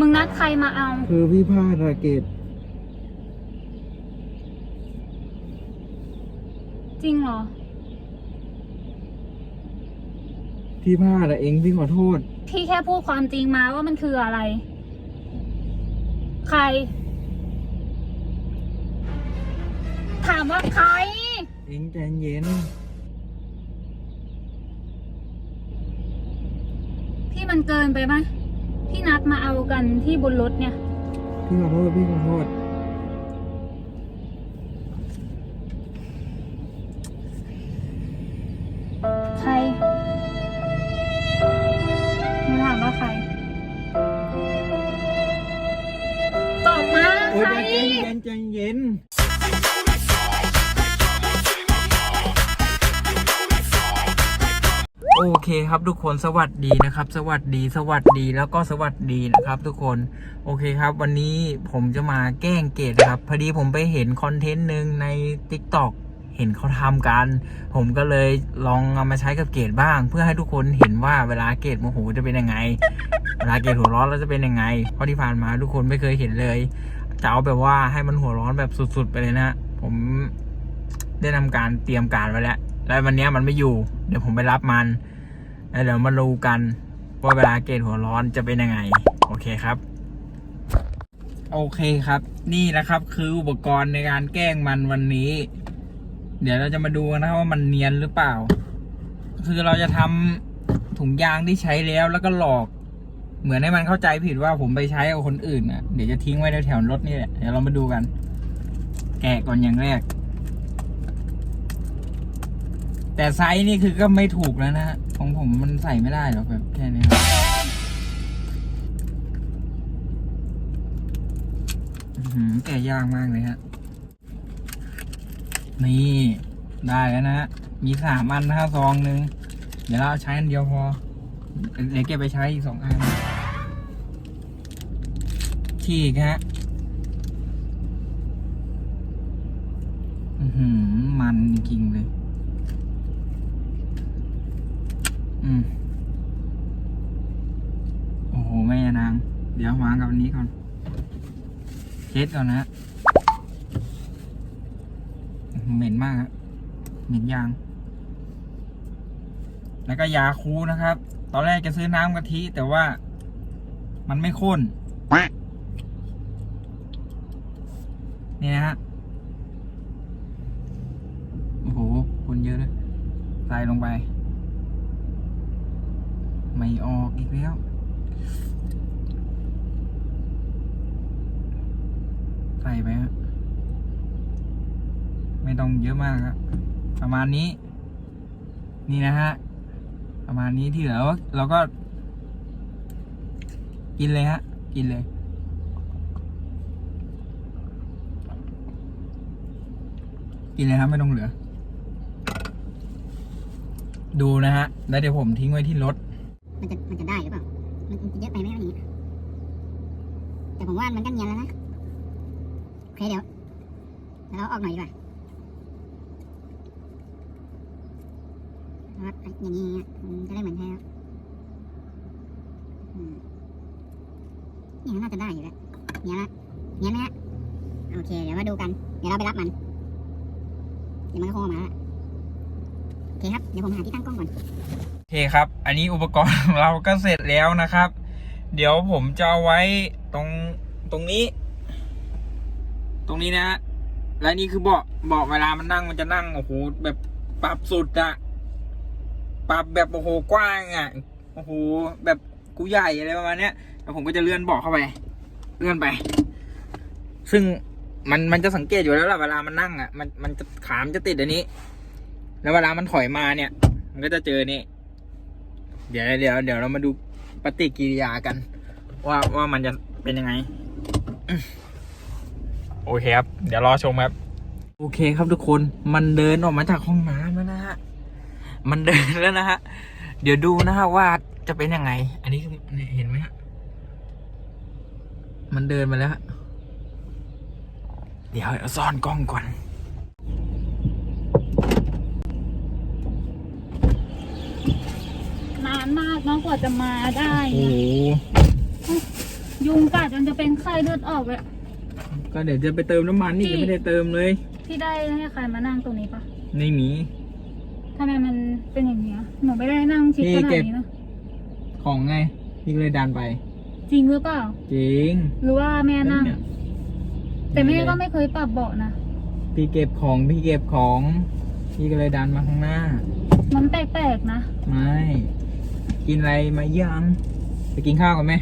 มึงนัดใครมาเอา คือพี่พาดอะเกตจริงเหรอ พี่พาดอะเองพี่ขอโทษ พี่แค่พูดความจริงมาว่ามันคืออะไร ใคร ถามว่าใคร เองใจเย็น พี่มันเกินไปไหม พี่นัดมาเอากันที่บนรถเนี่ย พี่ขอโทษพี่ขอโทษใครมึงถามว่าใคร ตอบมา โอ้ยใคร ใจเย็นใจเย็น โอเคครับทุกคนสวัสดีนะครับ สวัสดีสวัสดีแล้วก็สวัสดีนะครับ ทุกคนโอเคครับ วันนี้ผมจะมาแกล้งเกตครับ พอดีผมไปเห็นคอนเทนต์หนึ่งใน t ิ k t o k เห็นเขาทำกัน ผมก็เลยลองเอามาใช้กับเกตบ้าง เพื่อให้ทุกคนเห็นว่าเวลาเกตโมโหจะเป็นยังไง เวลาเกตหัวร้อนแล้วจะเป็นยังไง เพราะที่ผ่านมาทุกคนไม่เคยเห็นเลยจะเอาแบบว่าให้มันหัวร้อนแบบสุดๆไปเลยนะผมได้ทำการเตรียมการไว้แล้วแล้ววันนี้มันไม่อยู่ เดี๋ยวผมไปรับมัน แล้วเดี๋ยวมาดูกันว่าเวลาเกตหัวร้อนจะเป็นยังไง โอเคครับ โอเคครับ นี่นะครับคืออุปกรณ์ในการแกล้งมันวันนี้ เดี๋ยวเราจะมาดูกันะครับว่ามันเนียนหรือเปล่า คือเราจะทำถุงยางที่ใช้แล้วแล้วก็หลอก เหมือนให้มันเข้าใจผิดว่าผมไปใช้กับคนอื่นอะ เดี๋ยวจะทิ้งไว้แถวรถนี่แหละ เดี๋ยวเรามาดูกัน แกะก่อนอย่างแรก แต่ไซส์นี่คือก็ไม่ถูกแล้วนะฮะของผมมันใส่ไม่ได้หรอกแบบแค่นี้ครับแกะยากมากเลยฮะ นี่ได้แล้วนะฮะ มีสามอันนะฮะซองหนึ่งเดี๋ยวเราเอาใช้อันเดียวพอเดี๋ยวเก็บไปใช้อีกสองอันฉีกฮะอือหือมันจริงเลย อืม โอ้โห แม่นาง เดี๋ยววางกับอันนี้ก่อนเช็ดก่อนนะเหม็นมากฮะเหม็นยาง แล้วก็ยาคูนะครับ ตอนแรกจะซื้อน้ำกะทิ แต่ว่ามันไม่ข้น นี่นะฮะ โอ้โหคนเยอะเลยใส่ลงไป ไม่ออกอีกแล้ว ใส่ไปฮะ ไม่ต้องเยอะมากครับ ประมาณนี้ นี่นะฮะ ประมาณนี้ที่เหลือเราก็ กินเลยฮะ กินเลยกินเลยครับไม่ต้องเหลือ ดูนะฮะ แล้วเดี๋ยวผมทิ้งไว้ที่รถ มันจะมันจะได้หรือเปล่า มันจะเยอะไปไหมอันนี้ แต่ผมว่ามันก็เนียนแล้วนะโอเคเดี๋ยวเดี๋ยวเราออกหน่อยดีกว่าเพราะว่าอย่างนี้จะได้เหมือนแท้แล้วอืมนี่มันน่าจะได้อยู่แล้วเนียนละเนียนไหมฮะ โอเค เดี๋ยวมาดูกัน เดี๋ยวเราไปรับมัน เดี๋ยวมันก็คงออกมาแล้วล่ะโอเคครับ เดี๋ยวผมหาที่ตั้งกล้องก่อน เคครับ อันนี้อุปกรณ์ของเราก็เสร็จแล้วนะครับ เดี๋ยวผมจะเอาไว้ตรงตรงนี้ ตรงนี้นะ และนี่คือเบาะเบาะเวลามันนั่งมันจะนั่งโอ้โหแบบปรับสุดอะปรับแบบโอ้โหกว้างอะโอ้โหแบบกูใหญ่อะไรประมาณเนี้ยแล้วผมก็จะเลื่อนเบาะเข้าไป เลื่อนไป ซึ่งมันมันจะสังเกตอยู่แล้วล่ะเวลามันนั่งอะมันมันจะขามจะติดอันนี้ แล้วเวลามันถอยมาเนี่ย มันก็จะเจอนี่ เดี๋ยวเดี๋ยวเดี๋ยวเรามาดูปฏิกิริยากัน ว่าว่ามันจะเป็นยังไง โอเคครับ เดี๋ยวรอชมครับ โอเคครับทุกคนมันเดินออกมาจากห้องน้ำแล้วนะฮะมันเดินแล้วนะฮะเดี๋ยวดูนะฮะว่าจะเป็นยังไง อันนี้คือเห็นไหมฮะมันเดินมาแล้ว เดี๋ยวเอาซ่อนกล้องก่อน นานมากเนาะกว่าจะมาได้โอ้โหโยยุงกัดจนจะเป็นไข้เลือดออกเลยก็เดี๋ยวจะไปเติมน้ำมันนี่พี่ยังไม่ได้เติมเลย พี่ได้ให้ใครมานั่งตรงนี้ปะไม่มี ทำไมมันเป็นอย่างนี้ยหนูไม่ได้นั่งชิดพี่ขนาเก็ดบนี้นะของไงพี่ก็เลยดันไปจริงหรือเปล่า จริงหรือว่าแม่นั่ง เนี่ยแต่แม่ก็ไม่เคยปรับเบาะนะพี่เก็บของพี่เก็บของ พี่ก็เลยดันมาข้างหน้า มันแปลกๆนะไม่ กินอะไรมายังไปกินข้าวกันไหม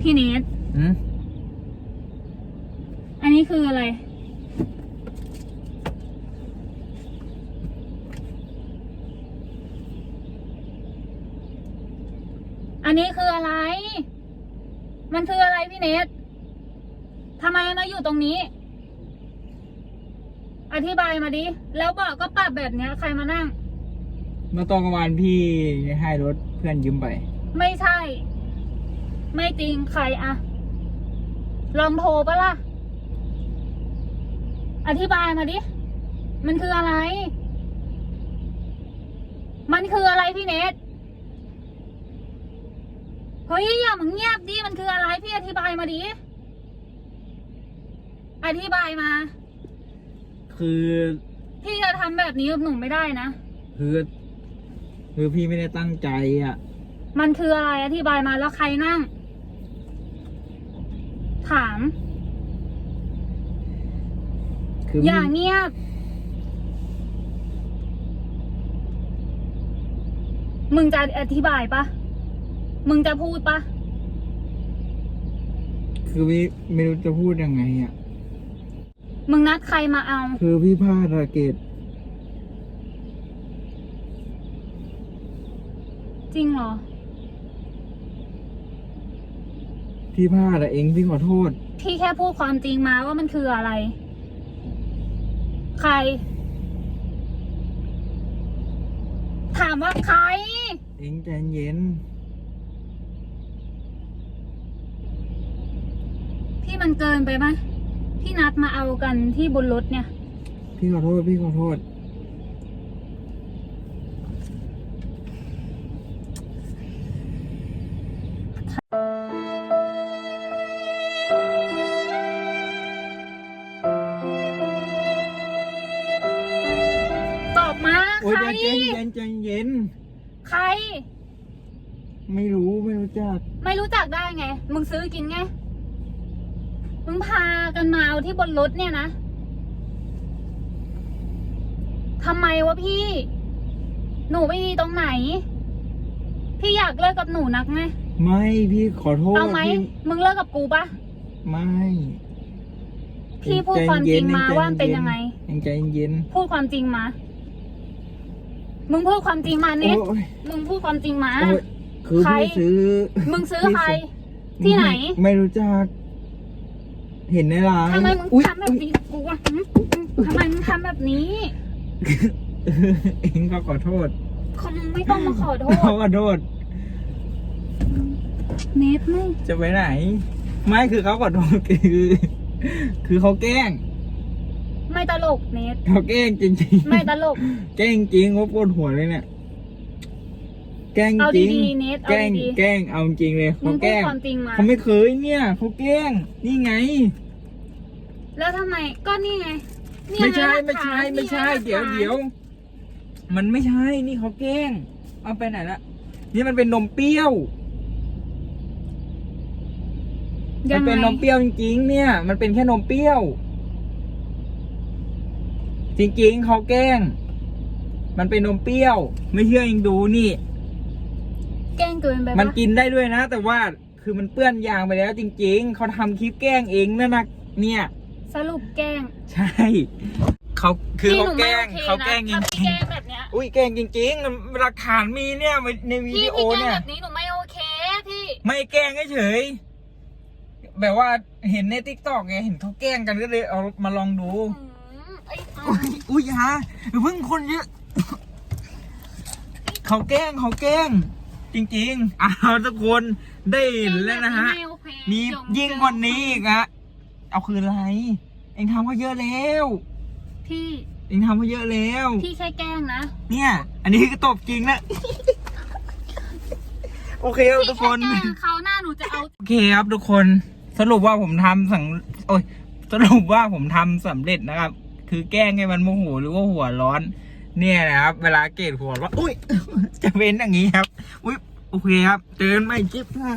พี่เนทอืมอันนี้คืออะไร อันนี้คืออะไร มันคืออะไรพี่เนททำไมมาอยู่ตรงนี้ อธิบายมาดิ แล้วเบอกก็ปรับแบบเนี้ย ใครมานั่ง เมื่อตอนกลางวันพี่ให้รถเพื่อนยืมไป ไม่ใช่ ไม่จริงใครอะลองโทรปะล่ะ อธิบายมาดิ มันคืออะไร มันคืออะไรพี่เนทเฮ้ยอย่ามึงเงียบดิ มันคืออะไรพี่อธิบายมาดิ อธิบายมา คือพี่จะทำแบบนี้กับหนูไม่ได้นะ คือคือพี่ไม่ได้ตั้งใจอะ มันคืออะไรอธิบายมาแล้วใครนั่ง ถาม คืออพี่ย่าเงียบ มึงจะอธิบายปะ มึงจะพูดปะ คือพี่ไม่รู้จะพูดยังไงอะ มึงนัดใครมาเอาคือพี่พลาดอะเกตจริงเหรอ พี่พลาดอะเองพี่ขอโทษ พี่แค่พูดความจริงมาว่ามันคืออะไร ใคร ถามว่าใคร เองใจเย็น พี่มันเกินไปไหม พี่นัดมาเอากันที่บนรถเนี่ย พี่ขอโทษ พี่ขอโทษ ตอบมา โอ้ยใคร ใจเย็นใจเย็น ใคร ไม่รู้ไม่รู้จัก ไม่รู้จักได้ไง มึงซื้อกินไงมึง พากันมาเอาที่บนรถเนี่ยนะทำไมวะพี่ หนูไม่ดีตรงไหน พี่อยากเลิกกับหนูนักไง ไม่พี่ขอโทษเอาไหม พี่มึงเลิกกับกูปะ ไม่พี่พูดความจริงมาว่ามันเป็นยังไงเองใจเย็นพูดความจริงมา มึงพูดความจริงมาเน็ตโอ้ยมึงพูดความจริงมา โอ้ยคือใคร พี่ซื้อมึงซื้อพี่ใคร ที่ไหนม่ไม่รู้จัก เห็นในร้านทำไมมึงอุ๊ยทำแบบนี้กูวะหึทำไมมึงทำแบบนี้เองก็ขอโทษคงไม่ต้องมาขอโทเขาษขอโทษ เน็ตไม่จะไปไหน ไม่คือเขาขอโทษคือ คือเขาแกล้ง ไม่ตลกเน็ตเขาแกล้งจริงๆไม่ตลกแกล้งจริงเขาปวดหัวเลยเนี่ย แกล้งเอาจริง ดีๆเน็ตแกเอาล้งดีแกล้งเอาจริงเลยๆมึเขางแกพูดล้งความจริงมา เขาไม่เคยเนี่ยเขาแกล้ง นี่ไง แล้วทำไมก็นี่ไงนี่ไม่ใช่งหลัไม่กฐาใช่นไม่ใช่นี่เดี๋ยวไงหลักฐานเดี๋ยวมันไม่ใช่นี่เขาแกล้ง เอาไปไหนละนี่มันเป็นนมเปรี้ยวยัมันงเป็นไงนมเปรี้ยวจริงๆ เนี่ย มันเป็นแค่นมเปรี้ยว จริงๆเขาแกล้ง มันเป็นนมเปรี้ยว ไม่เชื่อยังดูนี่ แกล้งเกินไปมันปะกินได้ด้วยนะ แต่ว่าคือมันเปื้อนยางไปแล้วจริง ๆ เขาทำคลิปแกล้งเองนั่นนะเนี่ย สรุปแกล้งใช่เขาคือพี่เขาหนูแกไม่ล้โองเคเขาแกล้งนะจถ้าริพี่งแกล้งแบบเนี้ยๆอุ้ยแกล้งจริงๆหลักฐานมีเนี่ยในวิพี่ดีโอพี่แกล้งเนี่ย แบบนี้หนูไม่โอเคพี่ไม่แกล้งเฉยๆแบบว่าเห็นในทิกตอกไงเห็นเขาแกล้งกันก็เลยเอามาลองดู อืมไอ้เอาอุ้ยอุ้ยฮะเพิ่งคนเยอะ เขาแกล้งเขาแกล้ง จริงๆอ้าวทุกคนได้เห็นแล้วนะฮะไม่โอเคมีเดี๋วยิ่งกว่านี้อีกอะเอาคืนอะไร เองทำเขาเยอะแล้วพี่เองทำเขาเยอะแล้วพี่แค่แกล้งนะ เนี่ย อันนี้คือตบจริงนะ โอเคครับพี่ทุกแค่คนแกล้งเขาหน้าหนูจะเอา โอเคครับทุกคน สรุปว่าผมทำสัง โอ้ย สรุปว่าผมทำสำเร็จนะครับ คือแกล้งให้มันโมโหหรือว่าหัวร้อน เนี่ยนะครับ เวลาเกตหัวว่า อุ้ย จะเป็นอย่างนี้ครับ อุ้ย โอเคครับ เจอกันใหม่คลิปหน้า